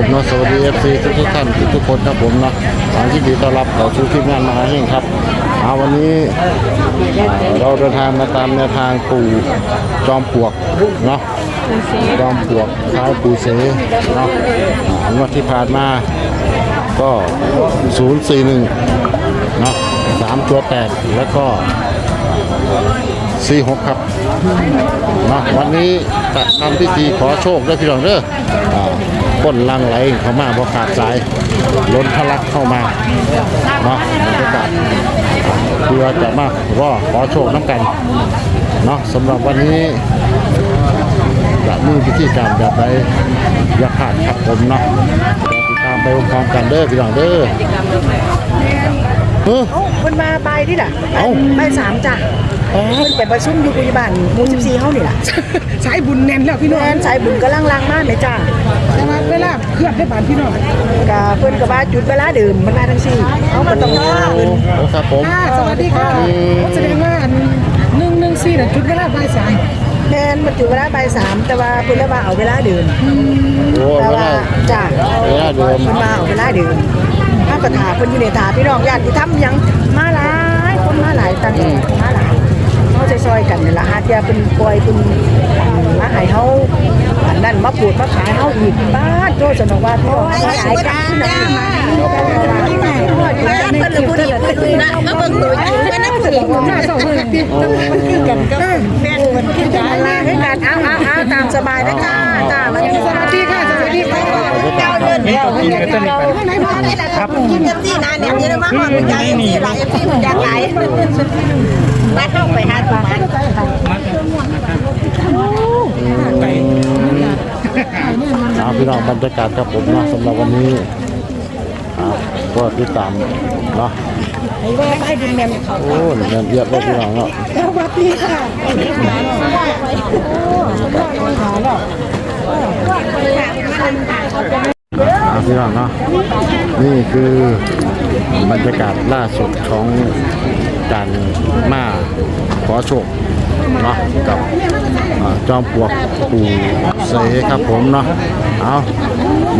ผมเนาะสวัสดีเอฟซีทุกทุกๆท่านทุกทุกๆคนครับผมเนาะทางที่ดีต้อนรับเข้าสู่ทีมงานมหาเฮงครับเอาวันนี้อ่าเราเดินทางมาตามแนวทางปู่จอมปลวกเนาะจอมปลวกคล้ายปู่เสเนาะอ่างวดที่ผ่านมาก็ 041เนาะสามตัวแตกแล้วก็สี่หกครับมาวันนี้จะทำพิธีขอโชคด้วยพี่น้องเด้อ อ่าก้นลังไหลเข้ามาบอขาดสายล้นทะลักเข้ามาเนาะบรรยากาศเพื่อจะมารอขอโชคน้ำกันเนาะสำหรับวันนี้จะมีพิธีการแบบใดอย่าขาดครับผมเนาะติดตามไปพร้อมๆกันเด้อพี่น้องเด้อเออเอ้าเพิ่นมาไปนี่ล่ะเอ้าไปสามจ้ะอ๋อเพิ่นไปประชุมอยู่พยาบาลหมู่14เฮานี่ล่ะสายบุญแน่นแล้วพี่น้องแม่นสายบุญกำลังลางมาแม่จ้าแต่ว่าเว ลาเคลื่อนได้บานพี่น้องก็เพิ่นก็ว่าจุดเวลาเดิมมันมาทั้งสี่เฮาก็ต้องรอเพิ่นโอ้ครับผมค่ะสวัสดีค่ะแสดงว่าหนึ่งหนึ่งสี่น่ะจุดเวลาบ่ายสามแม่นมันจุดเวลาบ่ายสามแต่ว่าเพิ่นเลยว่าเอาเวลาเดิมโอ้แต่ไม่ว่าได้จ้าเวลาเดิมเพิ่นมาเอาเวลาเดิมถ้าก็ถาเพิ่นอยู่ในถาพี่น้องญาติที่ทำหยังมาหลายคนมาหลายตังมาหลายเฮาซอยๆกันนี่ล่ะหาเที่ยเพิ่นปล่อยเพิ่นมา ให้เฮาอันนั้นมาปลูกมาขายเฮาอีกบ้านโตสนองว่าพี่อขายกันนมาที่ไหนพ่ออยู่ในคลิปเพิ่นเลยคุยนะมาเบิ่งตัวจริงว่านักสืบหน้าเศร้าเลยพี่มันคือกันก็แม่นมันคือกันลาให้กันเอาเอาเอาตามสบายนะจ้าจ้ามาสวัสดีค่ะสวัสดีค่ะเจ้าเดินเดียวให้กันเราให้พ่อได้ละครับกินกันที่นาเนี่ยเยอะมากความเป็นใจที่หลายที่มันอยากหลายมาเข้าไปหาตัวมัน เอาพี่น้องบรรยากาศครับผมนะสำหรับวันนี้อ่าก็ติดตามเนาะไอ้ว่าให้ดินแม่เขาโอ้เงินเอียดเลยพี่น้องเนาะสวัสดีค่ะเอาพี่น้องเนาะนี่คือบรรยากาศล่าสุดของการมาขอโชคเนาะกับ จอมปลวกปู่เสครับผมเนาะเอา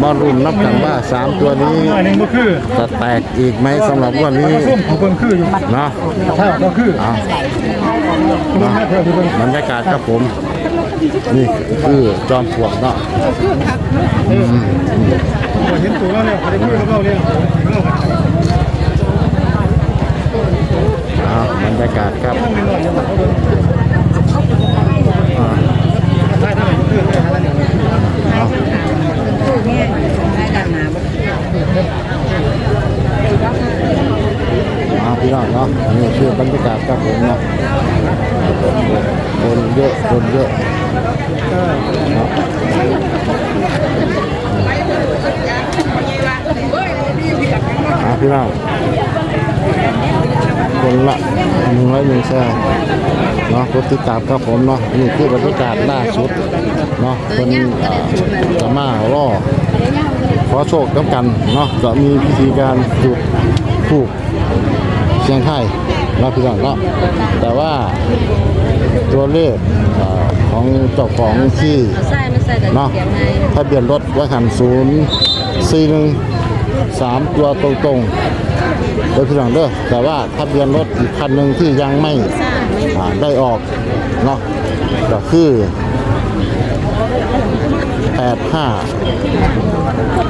มารุ่นนับกันว่าสามตัวนี้อยหนึงก็คือจะแตกอีกไหมสำหรับวันนี้ส้มของเบิ่งคืออยู่เนาะถ้าก็คือเอาเบิ่งให้เธอดูเบิ่งบรรยากาศครับผม นี่คือจอมปลวกเนาะเห็นตัวแล้วเนี่ยเขาได้คุยกับเนี่ยบรรยากาศครับ อาพี่น้องเนาะนี่คือบรรยากาศครับผมเนาะคนเยอะคนเยอะเนาะเอาพี่น้อง คนละหนึ่งร้อยหนึ่งแซ่เนาะกดติดตามครับผมเนาะนี่คือบรรยากาศล่าสุดเนาะเป็นอ่าจะมาล่อขอโชคน้ำกันเนาะจะมีพิธีการจุดถูกเชียงไทยเนาพี่น้องเนาะแต่ว่าตัวเลขอของเจ้าของที่เนาะเสียงไงทะเบียนรถไว้หันศูนย์สี่หนึ่งสามตัวตรงๆ ดยพี่น้องเด้อแต่ว่าทะเบียนรถอีกคันหนึ่งที่ยังไม่อ่าได้ออกเนาะก็คือแปดห้า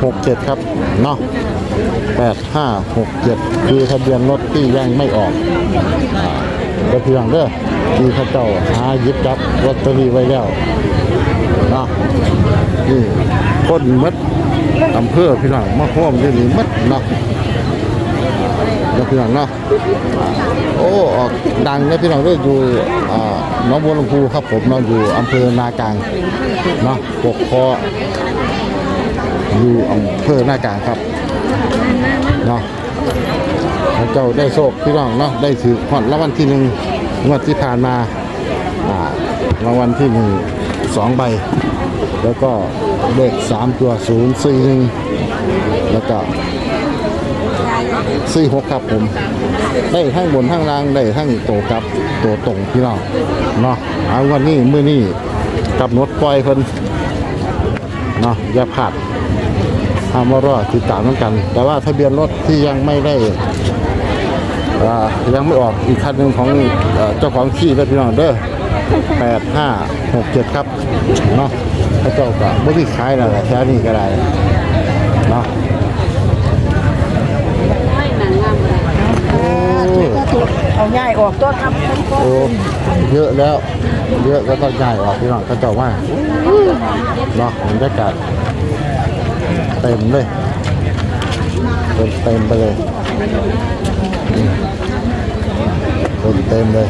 หกเจ็ดครับเนาะแปดห้าหกเจ็ดคือทะเบียนรถที่ยังไม่ออกอ่าเดี๋ยวเพียงเด้อที่เขาเจ้าหาหยิบจับลอตเตอรี่ไว้แล้วเนาะนี่คนหมัดอำเภอพี่น้องมาห้อมที่นี่หมัดเนาะ เดี๋ยวพี่น้องเนาะโอ้ออกดังเนี่ยพี่น้องเด้ออยู่น้องบัวลำพูครับผมเนาะอยู่อำเภอนากลางเนาะปกครองอยู่อำเภอนากลางครับเนาะเจ้าได้โชคพี่น้องเนาะได้ถือหอดรางวัลที่หนึ่งงวดที่ผ่านมาอ่ารางวัลที่หนึ่งสองใบ แล้วก็เลขสามตัวศูนย์สี่หนึ่งแล้วก็ สี่หกครับผม ได้ทั้งบนทั้งล่างได้ทั้งโตกับโตตรงพี่น้องเนาะเอาวันนี้มื้อนี้กับนดปล่อยเพิ่นเนาะอย่าพลาดห้ามารอติดตามเหมือนกัน แต่ว่าทะเบียนรถที่ยังไม่ได้อ่ายังไม่ออกอีกคันหนึ่งของเจ้าของที่และพี่น้องเด้อแปดห้าหกเจ็ดครับเนาะพระเจ้าก็ไม่ได้ขายแล้วแหละแค่นี้ก็ได้เนาะโอ้ เอาง่ายออกตัวครับโอ้เยอะแล้ว เยอะก็ต้องย้ายออกพี่น้องเขาเจ้าว่าเนาะบรรยากาศเต็มเลยเต็มเต็มไปเลยเต็มเต็มเลย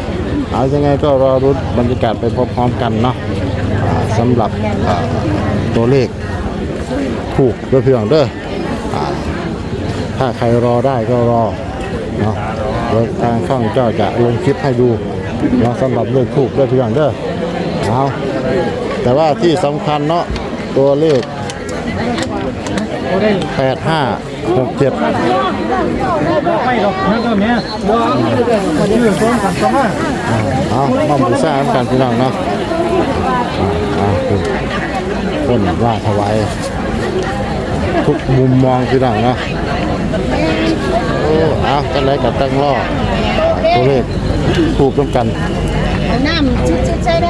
เอายังไงก็รอรุ้นบรรยากาศไปพร้อมๆกันเนาะสำหรับตัวเลขถูกด้วยพี่น้องเด้อถ้าใครรอได้ก็รอเนาะ เดี๋ยวทางช่องก็จะลงคลิปให้ดูเนาะสำหรับเลขถูกด้วยพี่น้องเด้อเอาแต่ว่าที่สำคัญเนาะตัวเลขแปดห้าหกเจ็ดไม่หรอกนั่นก็แม่ชื่อต้นกันก็มาเอามาบูชากันพี่น้องเนาะอ่าคุณคนว่าถวายทุกมุมมองพี่น้องเนาะ เอากันเลยกับตั้งล่อตัวเลขถูกต้องกันน้ำชิดชิดใช่ไหม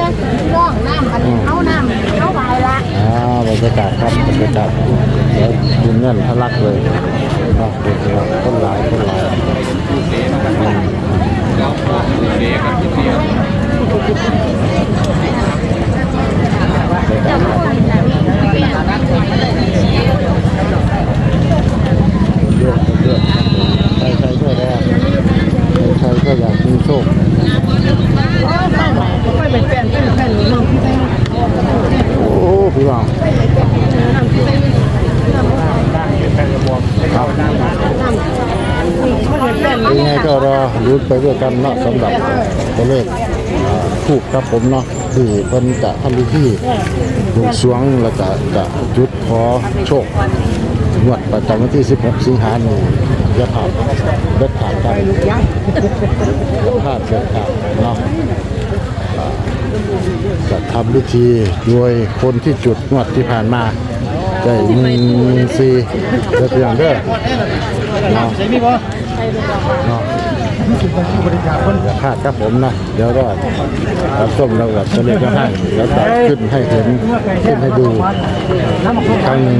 ร่องน้ำอันเอาน้ำเอาไว้ละอ่าบรรยากาศครับบรรยากาศเดี๋ยวยืนเงินทะลักเลยเนาะเด็กเราต้นหลายต้นหลายอืมเยอะเยอะใครใครก็ได้ใครๆก็อยากมีโชค ค่อยเป็นแฟนเป็นแฟนน้องพี่แฟน โอ้พี่น้องครับ ค่อยเป็นแฟน ยังไงก็รอรุ้น ไปด้วยกันเนาะสำหรับตัวเลขถูกครับผมเนาะที่เพิ่นจะทำพิธีบวงสวงแล้วก็จะจุดขอโชคงวดประจำวันที่ 16 สิงหาคมนี้อย่าผ่านเด็ดขาดกันอย่าพลาดเด็ดขาดเนาะจะทำพิธีโดยคนที่จุดงวดที่ผ่านมาได้หนึ่งสี่เด้อเพียงเด้อเนาะใช่มิบ้าคคน อย่าพลาดครับผมนะเดี๋ยวรอดรับส้มแล้วกับตัวเลขก็ให้แล้วตัดขึ้นให้เห็นขึ้นให้ดูกันครั้งหนึ่ง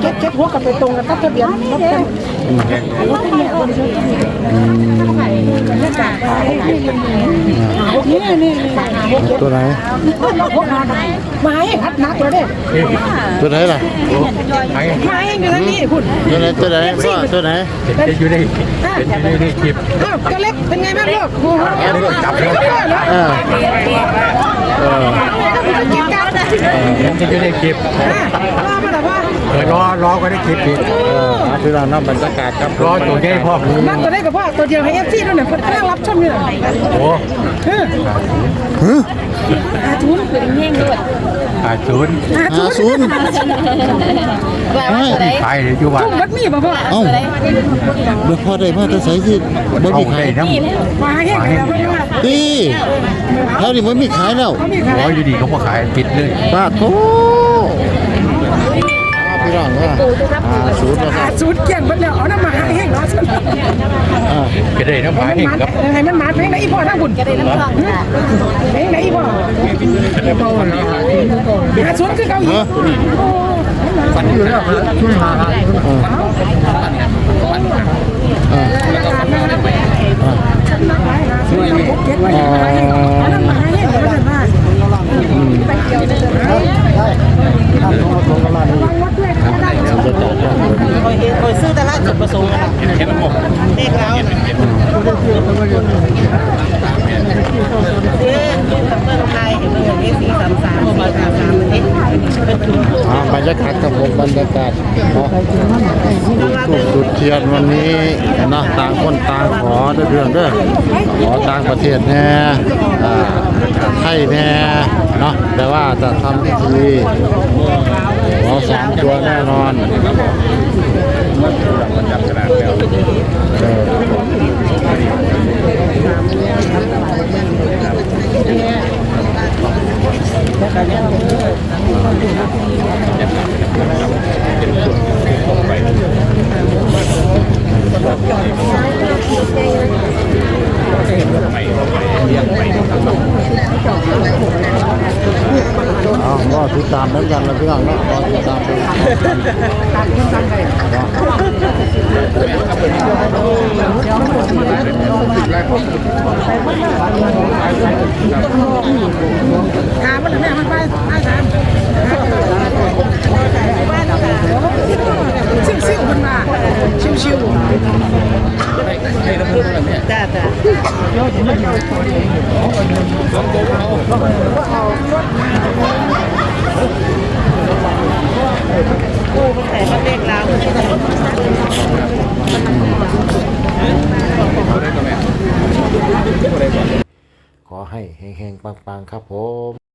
เก็บเก็บหัวกันไปตรงกันกับทะเบียนรถกัน นี่นี่ตัวไหนพวกมามาให้หัดนักเลยเด้ตัวไหนล่ะมาให้อยู่ทางนี้คุณตัวไหนตัวไหนพ่อตัวไหนเป็นอยู่ในเป็นอยู่ในคลิปอ้าวตัวเล็กเป็นไงบ้างลูกโอ้โหจับเลยเออเออกินกันเป็นอยู่ในคลิปว่ามาแล้วว่าเออ รอรอก็ได้คลิปอีกเออเอาพี่น้องเนาะบรรยากาศครับรอตัวใหญ่พ่อนั่นตัวเล็กกับพ่อตัวเดียวให้เอฟซีด้วยเนี่ยเพิ่นกำลังรับชมอยู่โอ้ฮึอาทุนเป็นแห้งด้วยอาศูนย์อาทุห้านศูนย์ให้ไปอยู่บ้านวัดมีบ่พ่อเอ้าเดี๋ยวพ่อได้มาแต่ใส่ที่บ่เอามีขาได้ยน้ำมาให้กันแล้วเพิ่นว่าดีเท่านี้มันมีขายแล้วเขามีค่ะร้อยอยู่ดีเขาบอกขายปิดเลยปาดโถ พี่น้องว่าอ่าศูนย์นะคอารับทุนเกี่ยงเบิดแล้วเอาน้ำมาให้แห้งเนาะอ่าก็ได้น้ำหมาเห็นครับให้มันมาเพลงไหนอีพ่อทั้งบุญเพลงไหนอีพ่ออาทุนคือเกาหลีฮะฝันอยู่แล้วช่วยหาอ่าช่วยมีเก็บไว้ให้เอาน้ำมาให้แห้งเดี๋ยวมันจะมาไปเกี่ยวเลยระ ถุงอ่าบรรยากาศครับผมบรรยากาศจุดจุดเทียนวันนี้นะต่างคนต่างขอเด้อเพื่อนเด้อขอต่างประเทศแน่อ่าไทยแน่เนาะแต่ว่าจะทำพิธีขอสามตัวแน่นอน จับขนาดแล้วเออเอาก็ติดตามเหมือนกันนะพี่น้องเนาะรอติดตามดูเนาะ ถามมันแม่มันไปไปถามซิ่วซิ่วมันมาชิวชิวจ้าจ้ากู้มันแต่ก็เลขเรา ขอให้แห่งๆปังๆ ครับผม